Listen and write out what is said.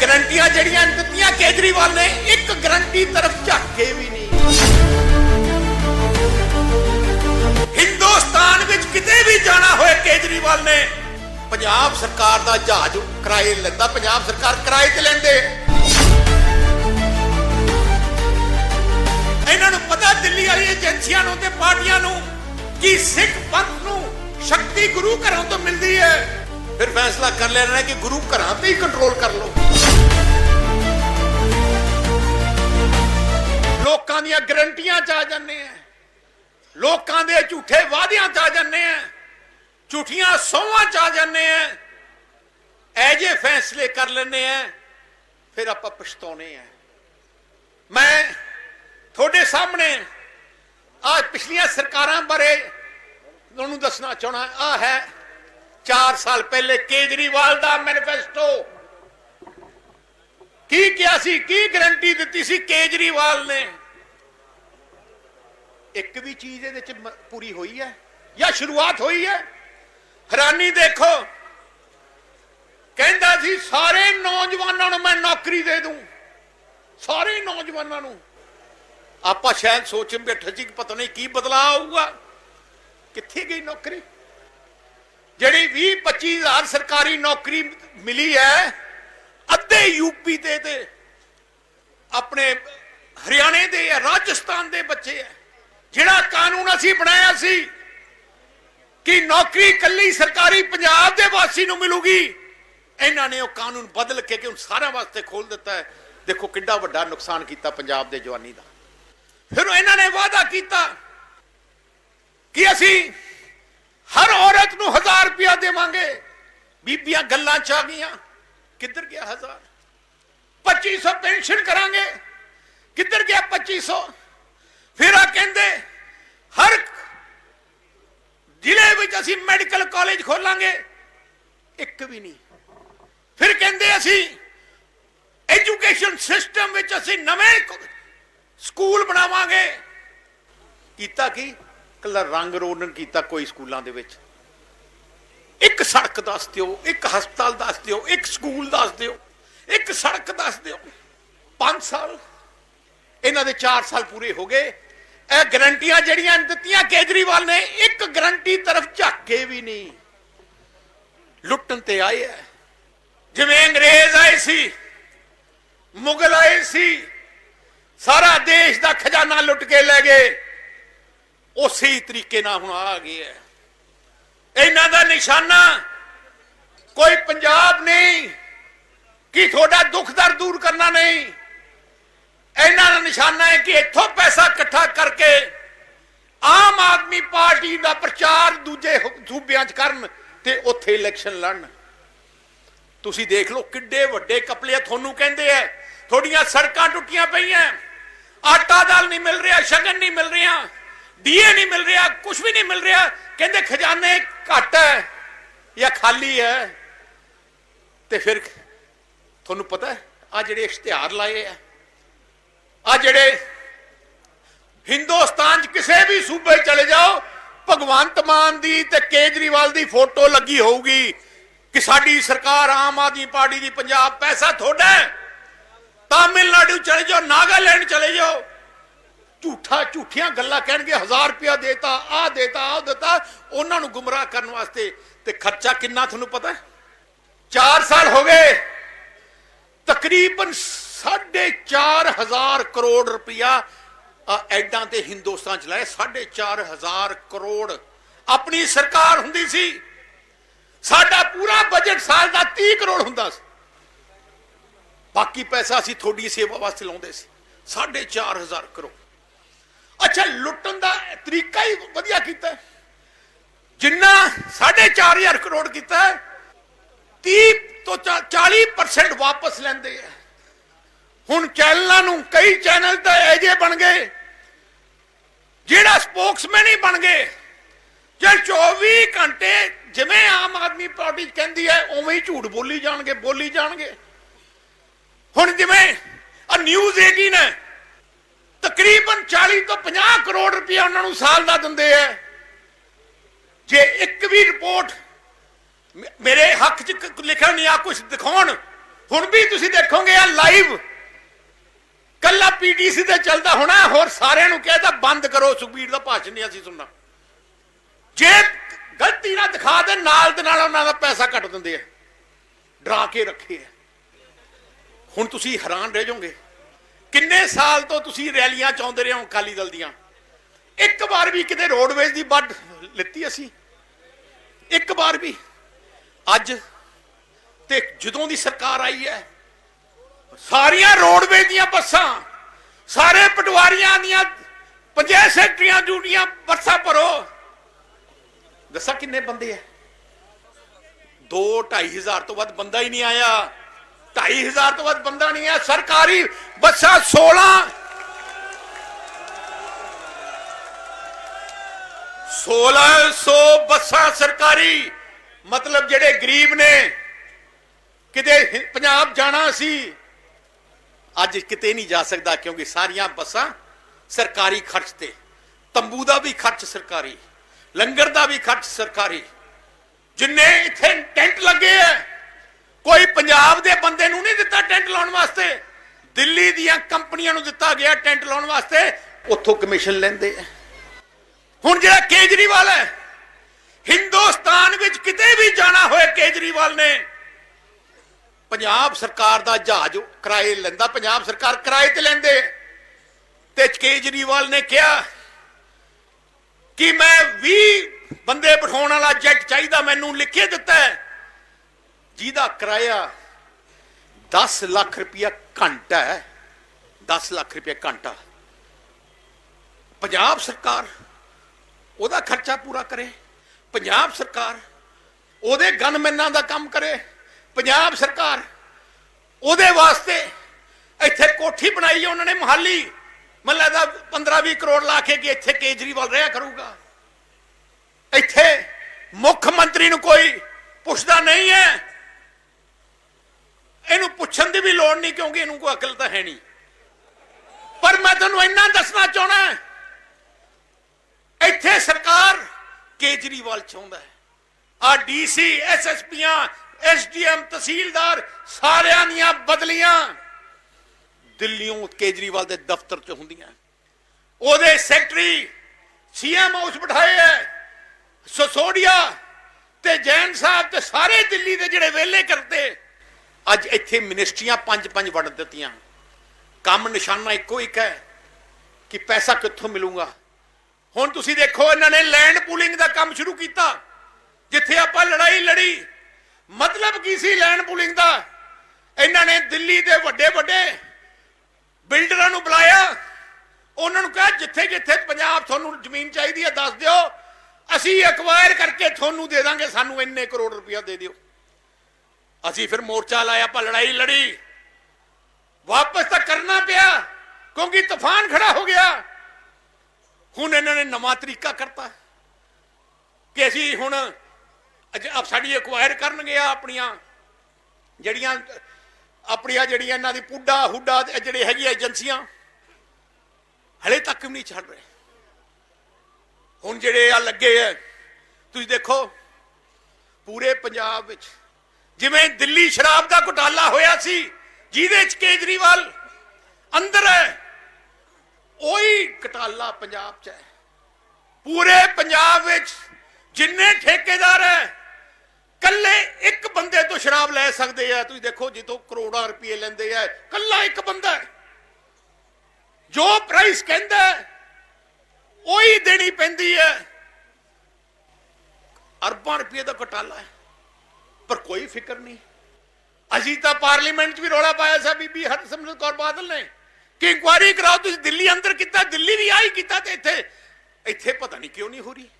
ਗਰੰਟੀਆਂ ਜਿਹੜੀਆਂ ਦਿੱਤੀਆਂ ਕੇਜਰੀਵਾਲ ਨੇ, ਇੱਕ ਗਰੰਟੀ ਤਰਫ ਝਾਕ ਕੇ ਵੀ ਨਹੀਂ। ਹਿੰਦੁਸਤਾਨ ਵਿੱਚ ਕਿਤੇ ਵੀ ਜਾਣਾ ਹੋਏ ਕੇਜਰੀਵਾਲ ਨੇ, ਪੰਜਾਬ ਸਰਕਾਰ ਦਾ ਜਹਾਜ਼ ਕਿਰਾਏ ਲੈਂਦਾ, ਪੰਜਾਬ ਸਰਕਾਰ ਕਿਰਾਏ ਤੇ ਲੈਂਦੇ। ਇਹਨਾਂ ਨੂੰ ਪਤਾ ਦਿੱਲੀ ਵਾਲੀ ਏਜੰਸੀਆਂ ਨੂੰ ਤੇ ਪਾਰਟੀਆਂ ਨੂੰ ਕਿ ਸਿੱਖ ਪੰਥ ਨੂੰ ਸ਼ਕਤੀ ਗੁਰੂ ਘਰਾਂ ਤੋਂ ਮਿਲਦੀ ਹੈ। ਫਿਰ ਫੈਸਲਾ ਕਰ ਲੈਣਾ ਕਿ ਗੁਰੂ ਘਰਾਂ ਤੇ ਹੀ ਕੰਟਰੋਲ ਕਰ ਲਓ। ਲੋਕਾਂ ਦੀਆਂ ਗਰੰਟੀਆਂ ਚ ਆ ਜਾਂਦੇ ਆ। ਲੋਕਾਂ ਦੇ ਝੂਠੇ ਵਾਅਦਿਆਂ ਚ ਆ ਜਾਂਦੇ ਆ। ਝੂਠੀਆਂ ਸੌਹਾਂ ਚ ਆ ਜਾਂਦੇ ਆ। ਐ ਫੈਸਲੇ ਕਰ ਲੈਂਦੇ ਆ, ਫਿਰ ਆਪਾਂ ਪਛਤਾਉਨੇ ਆ। ਮੈਂ ਤੁਹਾਡੇ ਸਾਹਮਣੇ ਆ ਪਿਛਲੀਆਂ ਸਰਕਾਰਾਂ ਬਾਰੇ ਤੁਹਾਨੂੰ ਦੱਸਣਾ ਚਾਹਣਾ ਆ ਹੈ 4 ਸਾਲ ਪਹਿਲੇ ਕੇਜਰੀਵਾਲ ਦਾ ਮੈਨੀਫੈਸਟੋ। ਕੀ ਕਿਹਾ ਸੀ, ਕੀ ਗਰੰਟੀ ਦਿੱਤੀ ਸੀ ਕੇਜਰੀਵਾਲ ਨੇ? ਇੱਕ ਵੀ ਚੀਜ਼ ਇਹਦੇ ਚ ਪੂਰੀ ਹੋਈ ਹੈ ਜਾਂ ਸ਼ੁਰੂਆਤ ਹੋਈ ਹੈ? ਹੈਰਾਨੀ ਦੇਖੋ। ਕਹਿੰਦਾ ਸੀ, ਸਾਰੇ ਨੌਜਵਾਨਾਂ ਨੂੰ ਮੈਂ ਨੌਕਰੀ ਦੇ ਦੂੰ। ਸਾਰੇ ਨੌਜਵਾਨਾਂ ਨੂੰ। ਆਪਾਂ ਸ਼ਾਇਦ ਸੋਚ ਬੈਠੇ ਸੀ ਕਿ ਪਤਾ ਨਹੀਂ ਕੀ ਬਦਲਾਅ ਆਊਗਾ। ਕਿੱਥੇ ਗਈ ਨੌਕਰੀ? ਜਿਹੜੀ 20 25 ਹਜ਼ਾਰ ਸਰਕਾਰੀ ਨੌਕਰੀ ਮਿਲੀ ਹੈ, ਅੱਧੇ ਯੂਪੀ ਦੇ ਤੇ। ਆਪਣੇ ਹਰਿਆਣੇ ਦੇ ਆ ਰਾਜਸਥਾਨ ਦੇ ਬੱਚੇ ਹੈ। ਜਿਹੜਾ ਕਾਨੂੰਨ ਅਸੀਂ ਬਣਾਇਆ ਸੀ ਕਿ ਨੌਕਰੀ ਕੱਲੀ ਸਰਕਾਰੀ ਪੰਜਾਬ ਦੇ ਵਾਸੀ ਨੂੰ ਮਿਲੂਗੀ, ਇਹਨਾਂ ਨੇ ਉਹ ਕਾਨੂੰਨ ਬਦਲ ਕੇ ਕਿ ਹੁਣ ਸਾਰਿਆਂ ਵਾਸਤੇ ਖੋਲ ਦਿੱਤਾ ਹੈ। ਦੇਖੋ ਕਿੰਨਾ ਵੱਡਾ ਨੁਕਸਾਨ ਕੀਤਾ ਪੰਜਾਬ ਦੇ ਜਵਾਨੀ ਦਾ। ਫਿਰ ਇਹਨਾਂ ਨੇ ਵਾਅਦਾ ਕੀਤਾ ਕਿ ਅਸੀਂ ਹਰ ਔਰਤ ਨੂੰ 1000 ਰੁਪਇਆ ਦੇਵਾਂਗੇ। ਬੀਬੀਆਂ ਗੱਲਾਂ ਚ ਆ ਗਈਆਂ, ਕਿੱਧਰ ਗਿਆ 1000 2500 ਪੈਨਸ਼ਨ ਕਰਾਂਗੇ। ਕਿੱਧਰ ਗਿਆ 2500 ਫਿਰ ਆ ਕਹਿੰਦੇ, ਹਰ ਜ਼ਿਲ੍ਹੇ ਵਿੱਚ ਅਸੀਂ ਮੈਡੀਕਲ ਕਾਲਜ ਖੋਲਾਂਗੇ। ਇੱਕ ਵੀ ਨਹੀਂ। ਫਿਰ ਕਹਿੰਦੇ ਅਸੀਂ, ਐਜੂਕੇਸ਼ਨ ਸਿਸਟਮ ਵਿੱਚ ਅਸੀਂ ਨਵੇਂ ਸਕੂਲ ਬਣਾਵਾਂਗੇ। ਕੀਤਾ ਕੀ? ਕੱਲਾ ਰੰਗ ਰੋਗਨ ਕੀਤਾ ਕੋਈ ਸਕੂਲਾਂ ਦੇ ਵਿੱਚ। ਇੱਕ ਸੜਕ ਦੱਸ ਦਿਓ, ਇੱਕ ਹਸਪਤਾਲ ਦੱਸ ਦਿਓ, ਇੱਕ ਸਕੂਲ ਦੱਸ ਦਿਓ, ਇੱਕ ਸੜਕ ਦੱਸ ਦਿਓ। 5 ਸਾਲ। ਇਹਨਾਂ ਦੇ 4 ਸਾਲ ਪੂਰੇ ਹੋ ਗਏ। ਇਹ ਗਰੰਟੀਆਂ ਜਿਹੜੀਆਂ ਦਿੱਤੀਆਂ ਕੇਜਰੀਵਾਲ ਨੇ, ਇੱਕ ਗਰੰਟੀ ਤਰਫ ਝਾਕ ਕੇ ਵੀ ਨਹੀਂ। ਲੁੱਟਣ ਤੇ ਆਏ ਐ ਜਿਵੇਂ ਅੰਗਰੇਜ਼ ਆਏ ਸੀ, ਮੁਗਲ ਆਏ ਸੀ, ਸਾਰਾ ਦੇਸ਼ ਦਾ ਖਜ਼ਾਨਾ ਲੁੱਟ ਕੇ ਲੈ ਗਏ। ਉਸੇ ਹੀ ਤਰੀਕੇ ਨਾਲ ਹੁਣ ਆ ਗਏ ਹੈ ਇਹਨਾਂ ਦਾ ਨਿਸ਼ਾਨਾ ਕੋਈ ਪੰਜਾਬ ਨਹੀਂ, ਕਿ ਤੁਹਾਡਾ ਦੁੱਖ ਦਰਦ ਦੂਰ ਕਰਨਾ ਨਹੀਂ। ਇਹਨਾਂ ਦਾ ਨਿਸ਼ਾਨਾ ਹੈ ਕਿ ਇੱਥੋਂ ਪੈਸਾ ਇਕੱਠਾ ਕਰਕੇ ਆਮ ਆਦਮੀ ਪਾਰਟੀ ਦਾ ਪ੍ਰਚਾਰ ਦੂਜੇ ਸੂਬਿਆਂ 'ਚ ਕਰਨ ਤੇ ਉੱਥੇ ਇਲੈਕਸ਼ਨ ਲੜਨ। ਤੁਸੀਂ ਦੇਖ ਲਓ ਕਿੱਡੇ ਵੱਡੇ ਕਪਲੇ ਤੁਹਾਨੂੰ ਕਹਿੰਦੇ ਆ ਤੁਹਾਡੀਆਂ ਸੜਕਾਂ ਟੁੱਟੀਆਂ ਪਈਆਂ ਆਟਾ ਦਾਲ ਨਹੀਂ ਮਿਲ ਰਿਹਾ, ਸ਼ਗਨ ਨਹੀਂ ਮਿਲ ਰਿਹਾ ਡੀਏ ਨਹੀਂ ਮਿਲ ਰਿਹਾ ਕੁਝ ਵੀ ਨਹੀਂ ਮਿਲ ਰਿਹਾ। ਕਹਿੰਦੇ ਖਜ਼ਾਨੇ ਘੱਟ ਹੈ ਜਾਂ ਖਾਲੀ ਹੈ ਤੇ ਫਿਰ ਤੁਹਾਨੂੰ ਪਤਾ ਹੈ ਆ ਜਿਹੜੇ ਇਸ਼ਤਿਹਾਰ ਲਾਏ ਆ ਆ ਜਿਹੜੇ ਹਿੰਦੁਸਤਾਨ 'ਚ ਕਿਸੇ ਵੀ ਸੂਬੇ ਚਲੇ ਜਾਓ, ਭਗਵੰਤ ਮਾਨ ਦੀ ਤੇ ਕੇਜਰੀਵਾਲ ਦੀ ਫੋਟੋ ਲੱਗੀ ਹੋਊਗੀ ਕਿ ਸਾਡੀ ਸਰਕਾਰ ਆਮ ਆਦਮੀ ਪਾਰਟੀ ਦੀ ਪੰਜਾਬ ਪੈਸਾ ਤੁਹਾਡਾ ਤਾਮਿਲਨਾਡੂ ਚਲੇ ਜਾਓ, ਨਾਗਾਲੈਂਡ ਚਲੇ ਜਾਓ। ਝੂਠਾ ਝੂਠੀਆਂ ਗੱਲਾਂ ਕਹਿਣਗੇ 1000 ਰੁਪਇਆ ਦੇਤਾ ਆ ਦੇਤਾ ਆ ਦਿੱਤਾ, ਉਹਨਾਂ ਨੂੰ ਗੁੰਮਰਾਹ ਕਰਨ ਵਾਸਤੇ। ਤੇ ਖਰਚਾ ਕਿੰਨਾ ਤੁਹਾਨੂੰ ਪਤਾ ਹੈ? 4 ਸਾਲ ਹੋ ਗਏ। ਤਕਰੀਬਨ 4500 ਕਰੋੜ ਰੁਪਇਆ ਐਡਾਂ ਤੇ ਹਿੰਦੁਸਤਾਨ ਚ ਲਾਏ 4500 ਕਰੋੜ ਆਪਣੀ ਸਰਕਾਰ ਹੁੰਦੀ ਸੀ। ਸਾਡਾ ਪੂਰਾ ਬਜਟ ਸਾਲ ਦਾ 30 ਕਰੋੜ ਹੁੰਦਾ ਸੀ। ਬਾਕੀ ਪੈਸਾ ਅਸੀਂ ਤੁਹਾਡੀ ਸੇਵਾ ਵਾਸਤੇ ਲਾਉਂਦੇ ਸੀ। 4500 ਕਰੋੜ। ਅੱਛਾ ਲੁੱਟਣ ਦਾ ਤਰੀਕਾ ਹੀ ਵਧੀਆ ਕੀਤਾ। ਹੈ। ਜਿੰਨਾ 4500 ਕਰੋੜ ਕੀਤਾ ਹੈ, 30 ਤੋਂ 40% ਵਾਪਸ ਲੈਂਦੇ ਆ। ਹੁਣ ਚੈਨਲਾਂ ਨੂੰ ਕਈ ਚੈਨਲ ਤਾਂ ਐਜੇ ਬਣ ਗਏ, ਜਿਹੜਾ ਸਪੋਕਸਮੈਨ ਹੀ ਬਣ ਗਏ। ਜੇ 24 ਘੰਟੇ ਜਿਵੇਂ ਆਮ ਆਦਮੀ ਪਾਰਟੀ ਕਹਿੰਦੀ ਹੈ, ਉਵੇਂ ਹੀ ਝੂਠ ਬੋਲੀ ਜਾਣਗੇ ਬੋਲੀ ਜਾਣਗੇ। ਹੁਣ ਜਿਵੇਂ ਆ ਨਿਊਜ਼ 18 ਹੈ ਤਕਰੀਬਨ 40 ਤੋਂ 50 ਕਰੋੜ ਰੁਪਏ ਉਹਨਾਂ ਨੂੰ ਸਾਲ ਦਾ ਦਿੰਦੇ ਆ। ਜੇ ਇੱਕ ਵੀ ਰਿਪੋਰਟ ਮੇਰੇ ਹੱਕ 'ਚ ਲਿਖਣ ਜਾਂ ਆ ਕੁਝ ਦਿਖਾਉਣ, ਹੁਣ ਵੀ ਤੁਸੀਂ ਦੇਖੋਗੇ ਆ ਲਾਈਵ ਕੱਲਾ ਪੀਟੀਸੀ ਤੇ ਚੱਲਦਾ ਹੋਣਾ, ਹੋਰ ਸਾਰਿਆਂ ਨੂੰ ਕਹਿਦਾ ਬੰਦ ਕਰੋ ਸੁਖਬੀਰ ਦਾ ਭਾਸ਼ਣ ਨਹੀਂ ਅਸੀਂ ਸੁਣਨਾ। ਜੇ ਗਲਤੀ ਨਾ ਦਿਖਾ ਦੇ ਨਾਲ ਦੇ ਨਾਲ ਉਹਨਾਂ ਦਾ ਪੈਸਾ ਕੱਟ ਦਿੰਦੇ ਆ, ਡਰਾ ਕੇ ਰੱਖੇ ਆ। ਹੁਣ ਤੁਸੀਂ ਹੈਰਾਨ ਰਹਿ ਜਾਓਗੇ, ਕਿੰਨੇ ਸਾਲ ਤੋਂ ਤੁਸੀਂ ਰੈਲੀਆਂ ਚਾਹੁੰਦੇ ਰਹੇ ਹੋ ਅਕਾਲੀ ਦਲ ਦੀਆਂ? ਇੱਕ ਵਾਰ ਵੀ ਕਿਤੇ ਰੋਡਵੇਜ਼ ਦੀ ਵੱਡ ਲਿੱਤੀ ਅਸੀਂ? ਇੱਕ ਵਾਰ ਵੀ। ਅੱਜ ਤੇ ਜਦੋਂ ਦੀ ਸਰਕਾਰ ਆਈ ਹੈ ਸਾਰੀਆਂ ਰੋਡਵੇਜ਼ ਦੀਆਂ ਬੱਸਾਂ, ਸਾਰੇ ਪਟਵਾਰੀਆਂ ਦੀਆਂ ਪੰਚਾਇਤ ਸੈਕਟਰੀਆਂ ਡਿਊਟੀਆਂ ਬੱਸਾਂ ਭਰੋ। ਦੱਸਾਂ ਕਿੰਨੇ ਬੰਦੇ ਐ? 2 ਹਜ਼ਾਰ ਤੋਂ ਵੱਧ ਬੰਦਾ ਹੀ ਨਹੀਂ ਆਇਆ। 2500 ਤੋਂ ਵੱਧ ਬੰਦਾ ਨਹੀਂ ਆਇਆ। ਸਰਕਾਰੀ ਬੱਸਾਂ 16 1600 ਬੱਸਾਂ ਸਰਕਾਰੀ। ਮਤਲਬ ਜਿਹੜੇ ਗਰੀਬ ਨੇ, ਕਿਤੇ ਪੰਜਾਬ ਜਾਣਾ ਸੀ। ਅੱਜ ਕਿਤੇ ਨਹੀਂ ਜਾ ਸਕਦਾ ਕਿਉਂਕਿ ਸਾਰੀਆਂ ਬੱਸਾਂ ਸਰਕਾਰੀ ਖਰਚ ਤੇ। ਤੰਬੂ ਦਾ ਵੀ ਖਰਚ ਸਰਕਾਰੀ, ਲੰਗਰ ਦਾ ਵੀ ਖਰਚ ਸਰਕਾਰੀ। ਜਿੰਨੇ ਇੱਥੇ ਟੈਂਟ ਲੱਗੇ ਆ ਕੋਈ ਪੰਜਾਬ ਦੇ ਬੰਦੇ ਨੂੰ ਨਹੀਂ ਦਿੱਤਾ ਟੈਂਟ ਲਾਉਣ ਵਾਸਤੇ। ਦਿੱਲੀ ਦੀਆਂ ਕੰਪਨੀਆਂ ਨੂੰ ਦਿੱਤਾ ਗਿਆ ਟੈਂਟ ਲਾਉਣ ਵਾਸਤੇ, ਉੱਥੋਂ ਕਮਿਸ਼ਨ ਲੈਂਦੇ ਆ ਹੁਣ ਜਿਹੜਾ ਕੇਜਰੀਵਾਲ ਹੈ ਹਿੰਦੁਸਤਾਨ ਵਿੱਚ ਕਿਤੇ ਵੀ ਜਾਣਾ ਹੋਏ ਕੇਜਰੀਵਾਲ ਨੇ ਪੰਜਾਬ ਸਰਕਾਰ ਦਾ ਜਹਾਜ਼ ਕਿਰਾਏ ਲੈਂਦਾ, ਪੰਜਾਬ ਸਰਕਾਰ ਕਿਰਾਏ ਤੇ ਲੈਂਦੇ। ਤੇ ਕੇਜਰੀਵਾਲ ਨੇ ਕਿਹਾ ਕਿ ਮੈਂ 20 ਬੰਦੇ ਬਿਠਾਉਣ ਵਾਲਾ ਜੈਟ ਚਾਹੀਦਾ, ਮੈਨੂੰ ਲਿਖੇ ਦਿੱਤਾ ਹੈ। ਜਿਹਦਾ ਕਿਰਾਇਆ 10 ਲੱਖ ਰੁਪਇਆ ਘੰਟਾ ਹੈ 10 ਲੱਖ ਰੁਪਇਆ ਘੰਟਾ। ਪੰਜਾਬ ਸਰਕਾਰ ਉਹਦਾ ਖਰਚਾ ਪੂਰਾ ਕਰੇ, ਪੰਜਾਬ ਸਰਕਾਰ ਉਹਦੇ ਗਨਮੈਨਾਂ ਦਾ ਕੰਮ ਕਰੇ। ਪੰਜਾਬ ਸਰਕਾਰ, ਉਹਦੇ ਵਾਸਤੇ ਇੱਥੇ ਕੋਠੀ ਬਣਾਈ ਹੈ ਉਹਨਾਂ ਨੇ ਮਹਾਲੀ। ਮੈਨੂੰ ਲੱਗਦਾ 15-20 ਕਰੋੜ ਲਾ ਕੇ ਕਿ ਇੱਥੇ ਕੇਜਰੀਵਾਲ ਰਿਹਾ ਕਰੂਗਾ। ਇੱਥੇ ਮੁੱਖ ਮੰਤਰੀ ਨੂੰ ਕੋਈ ਪੁੱਛਦਾ ਨਹੀਂ ਹੈ। ਇਹਨੂੰ ਪੁੱਛਣ ਦੀ ਵੀ ਲੋੜ ਨਹੀਂ ਕਿਉਂਕਿ ਇਹਨੂੰ ਕੋਈ ਅਕਲ ਤਾਂ ਹੈ ਨਹੀਂ। ਪਰ ਮੈਂ ਤੁਹਾਨੂੰ ਇੰਨਾ ਦੱਸਣਾ ਚਾਹਣਾ ਇੱਥੇ ਸਰਕਾਰ ਕੇਜਰੀਵਾਲ ਚਾਹੁੰਦਾ ਹੈ। ਆ ਡੀਸੀ ਐਸਐਸਪੀਆਂ ਐਸਡੀਐਮ ਤਹਿਸੀਲਦਾਰ ਸਾਰਿਆਂ ਦੀਆਂ ਬਦਲੀਆਂ ਦਿੱਲੀੋਂ ਕੇਜਰੀਵਾਲ ਦੇ ਦਫ਼ਤਰ 'ਚ ਹੁੰਦੀਆਂ। ਉਹਦੇ ਸੈਕਟਰੀ, ਸੀਐਮ ਹਾਊਸ ਬਿਠਾਏ ਐ, ਸਸੋਡੀਆ ਤੇ ਜੈਨ ਸਾਹਿਬ ਤੇ ਸਾਰੇ ਦਿੱਲੀ ਦੇ ਜਿਹੜੇ ਵੇਲੇ ਕਰਦੇ ਅੱਜ ਇੱਥੇ ਮਿਨਿਸਟਰੀਆਂ ਪੰਜ ਪੰਜ ਵੰਡ ਦਿੱਤੀਆਂ। ਕੰਮ ਨਿਸ਼ਾਨਾ ਇੱਕੋ ਇੱਕ ਹੈ ਕਿ ਪੈਸਾ ਕਿੱਥੋਂ ਮਿਲੂਗਾ। ਹੁਣ ਤੁਸੀਂ ਦੇਖੋ, ਇਹਨਾਂ ਨੇ ਲੈਂਡ ਪੂਲਿੰਗ ਦਾ ਕੰਮ ਸ਼ੁਰੂ ਕੀਤਾ, ਜਿੱਥੇ ਆਪਾਂ ਲੜਾਈ ਲੜੀ। ਮਤਲਬ ਕੀ ਸੀ ਲੈਂਡ ਪੂਲਿੰਗ ਦਾ? ਇਹਨਾਂ ਨੇ ਦਿੱਲੀ ਦੇ ਵੱਡੇ ਵੱਡੇ ਬਿਲਡਰਾਂ ਨੂੰ ਬੁਲਾਇਆ। ਉਹਨਾਂ ਨੂੰ ਕਿਹਾ, ਜਿੱਥੇ ਜਿੱਥੇ ਪੰਜਾਬ ਤੁਹਾਨੂੰ ਜ਼ਮੀਨ ਚਾਹੀਦੀ ਹੈ, ਦੱਸ ਦਿਓ। ਅਸੀਂ ਐਕਵਾਇਰ ਕਰਕੇ ਤੁਹਾਨੂੰ ਦੇ ਦਾਂਗੇ, ਸਾਨੂੰ ਇੰਨੇ ਕਰੋੜ ਰੁਪਇਆ ਦੇ ਦਿਓ। ਅਸੀਂ ਫਿਰ ਮੋਰਚਾ ਲਾਇਆ, ਆਪਾਂ ਲੜਾਈ ਲੜੀ। ਵਾਪਸ ਤਾਂ ਕਰਨਾ ਪਿਆ, ਕਿਉਂਕਿ ਤੂਫਾਨ ਖੜਾ ਹੋ ਗਿਆ। ਹੁਣ ਇਹਨਾਂ ਨੇ ਨਵਾਂ ਤਰੀਕਾ ਕਰਤਾ। ਕਿ ਅਸੀਂ ਹੁਣ ਸਾਡੀ ਐਕਵਾਇਰ ਕਰਨਗੇ ਆ ਆਪਣੀਆਂ। ਜਿਹੜੀਆਂ ਆਪਣੀਆਂ ਜਿਹੜੀਆਂ ਇਹਨਾਂ ਦੀ ਪੁੱਡਾ, ਹੁੱਡਾ ਤੇ ਜਿਹੜੇ ਹੈਗੀ ਏਜੰਸੀਆਂ, ਹਲੇ ਤੱਕ ਵੀ ਨਹੀਂ ਛੱਡ ਰਹੇ। ਹੁਣ ਜਿਹੜੇ ਆ ਲੱਗੇ ਆ ਤੁਸੀਂ ਦੇਖੋ, ਪੂਰੇ ਪੰਜਾਬ ਵਿੱਚ, ਜਿਵੇਂ ਦਿੱਲੀ ਸ਼ਰਾਬ ਦਾ ਘੁਟਾਲਾ ਹੋਇਆ ਸੀ, ਜਿਹਦੇ ਚ ਕੇਜਰੀਵਾਲ ਅੰਦਰ ਹੈ ਉਹੀ ਘਟਾਲਾ ਪੰਜਾਬ ਚ ਹੈ ਪੂਰੇ ਪੰਜਾਬ ਵਿੱਚ ਜਿੰਨੇ ਠੇਕੇਦਾਰ ਹੈ ਕੱਲੇ ਇੱਕ ਬੰਦੇ ਤੋਂ ਸ਼ਰਾਬ ਲੈ ਸਕਦੇ ਆ। ਤੁਸੀਂ ਦੇਖੋ ਜਿੱਥੋਂ ਕਰੋੜਾਂ ਰੁਪਏ ਲੈਂਦੇ ਆ। ਕੱਲਾ ਇੱਕ ਬੰਦਾ ਜੋ ਪ੍ਰਾਈਸ ਕਹਿੰਦਾ ਉਹੀ ਦੇਣੀ ਪੈਂਦੀ ਹੈ। ਅਰਬਾਂ ਰੁਪਏ ਦਾ ਘਟਾਲਾ ਹੈ। ਪਰ ਕੋਈ ਫਿਕਰ ਨਹੀਂ। ਅਸੀਂ ਤਾਂ ਪਾਰਲੀਮੈਂਟ 'ਚ ਵੀ ਰੌਲਾ ਪਾਇਆ ਸੀ, ਬੀਬੀ ਹਰਸਿਮਰਤ ਕੌਰ ਬਾਦਲ ਨੇ। ਕਿ ਇਨਕੁਆਇਰੀ ਕਰਾਓ, ਤੁਸੀਂ ਦਿੱਲੀ ਅੰਦਰ ਕੀਤਾ, ਦਿੱਲੀ ਵੀ ਆਹੀ ਕੀਤਾ ਤੇ ਇੱਥੇ ਇੱਥੇ ਪਤਾ ਨਹੀਂ ਕਿਉਂ ਨਹੀਂ ਹੋ ਰਹੀ।